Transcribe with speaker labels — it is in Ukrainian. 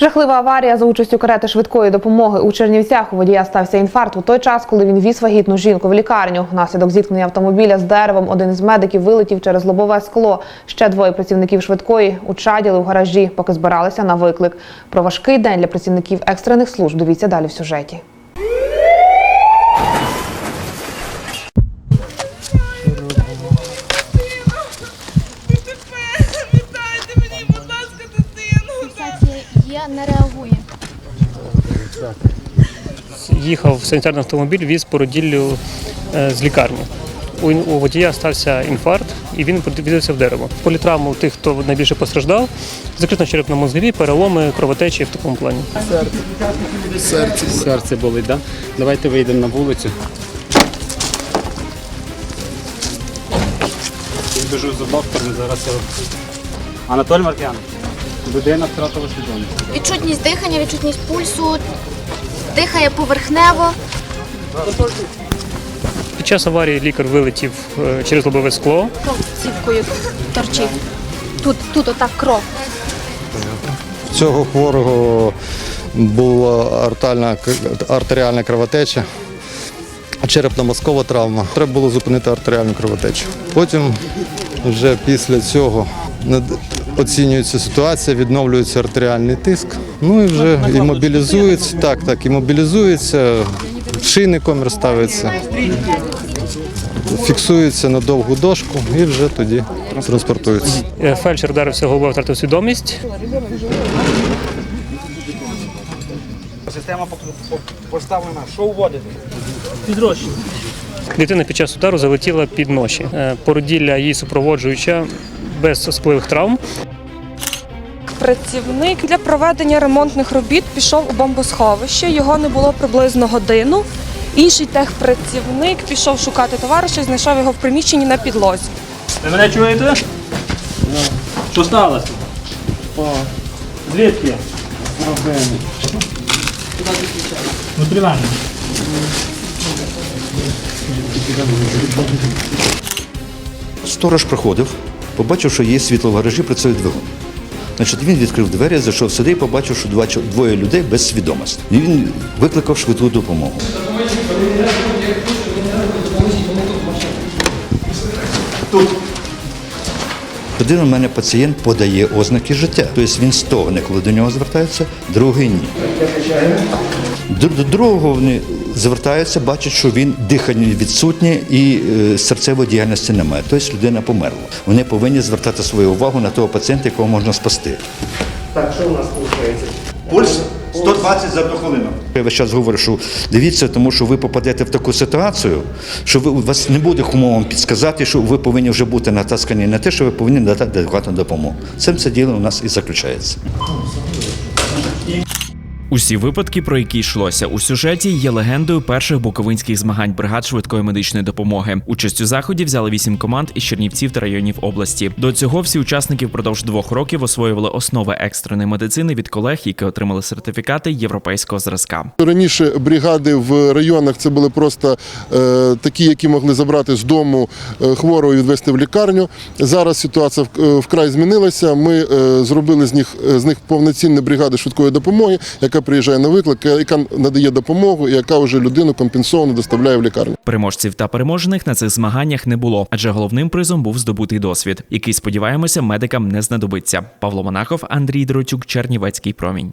Speaker 1: Жахлива аварія за участю карети швидкої допомоги у Чернівцях. У водія стався інфаркт у той час, коли він віз вагітну жінку в лікарню. Внаслідок зіткнення автомобіля з деревом один із медиків вилетів через лобове скло. Ще двоє працівників швидкої учаділи в гаражі, поки збиралися на виклик. Про важкий день для працівників екстрених служб дивіться далі в сюжеті.
Speaker 2: Фіксація не реагує.
Speaker 3: їхав санітарний автомобіль, віз породіллю е, з лікарні. У, водія стався інфаркт, і він відвідався в дерево. Політравму тих, хто найбільше постраждав, закрито черепно-мозгові, переломи, кровотечі в такому плані.
Speaker 4: Серце. Серце болить, так? Да? Давайте вийдемо на вулицю. Я біжу за доктором, зараз я... Анатолій Маркіян, людина втратила свідомість.
Speaker 2: Відчутність дихання, відчутність пульсу, дихає поверхнево.
Speaker 3: Під час аварії лікар вилетів е, через лобове скло.
Speaker 2: Кров цівкою торчить. Тут, тут отак кров.
Speaker 5: цього хворого була артальна, артеріальна кровотеча, черепно-мозкова травма. Треба було зупинити артеріальну кровотечу. Потім вже після цього над- оцінюється ситуація, відновлюється артеріальний тиск. Ну і вже імобілізується. Так, так, імобілізується, шийний комір ставиться, фіксується на довгу дошку і вже тоді транспортується.
Speaker 3: Е, Фельдшер вдарився головою, втратив свідомість.
Speaker 6: Система поставлена. Що вводити?
Speaker 3: Дитина під час удару залетіла під ноші. Е, Породілля її супроводжуюча без особливих травм.
Speaker 7: Працівник для проведення ремонтних робіт пішов у бомбосховище. Його не було приблизно годину. Інший техпрацівник пішов шукати товариша, і знайшов його в приміщенні на підлозі.
Speaker 8: Ви мене чуєте? Що сталося? Звідки? Внутрі мене.
Speaker 9: Сторож проходив, побачив, що є світло в гаражі, працює двигун. Значить, він відкрив двері, зайшов сюди і побачив, що два, двоє людей без свідомості. Він викликав швидку допомогу. Один у мене пацієнт подає ознаки життя. Тобто він стогне, коли до нього звертаються, другий ні. До другого вони звертаються, бачать, що він дихання відсутнє і е, серцевої діяльності немає. Тобто людина померла. Вони повинні звертати свою увагу на того пацієнта, якого можна спасти.
Speaker 6: Так, що у нас виходить?
Speaker 9: Пульс 120 за одну хвилину. Я весь час говорю, що дивіться, тому що ви попадете в таку ситуацію, що ви, у вас не буде кому вам підсказати, що ви повинні вже бути натаскані на те, що ви повинні надати адекватну допомогу. Цим це діло у нас і заключається.
Speaker 10: Усі випадки, про які йшлося у сюжеті, є легендою перших буковинських змагань бригад швидкої медичної допомоги. Участь у заході взяли вісім команд із Чернівців та районів області. До цього всі учасники впродовж двох років освоювали основи екстреної медицини від колег, які отримали сертифікати європейського зразка.
Speaker 11: Раніше бригади в районах це були просто е, такі, які могли забрати з дому е, хворого і відвести в лікарню. Зараз ситуація е, вкрай змінилася. Ми е, зробили з них з них повноцінні бригади швидкої допомоги, яка приїжджає на виклик, яка надає допомогу і яка вже людину компенсовано доставляє в лікарню.
Speaker 10: Переможців та переможених на цих змаганнях не було, адже головним призом був здобутий досвід, який сподіваємося, медикам не знадобиться. Павло Монахов, Андрій Дротюк, Чернівецький промінь.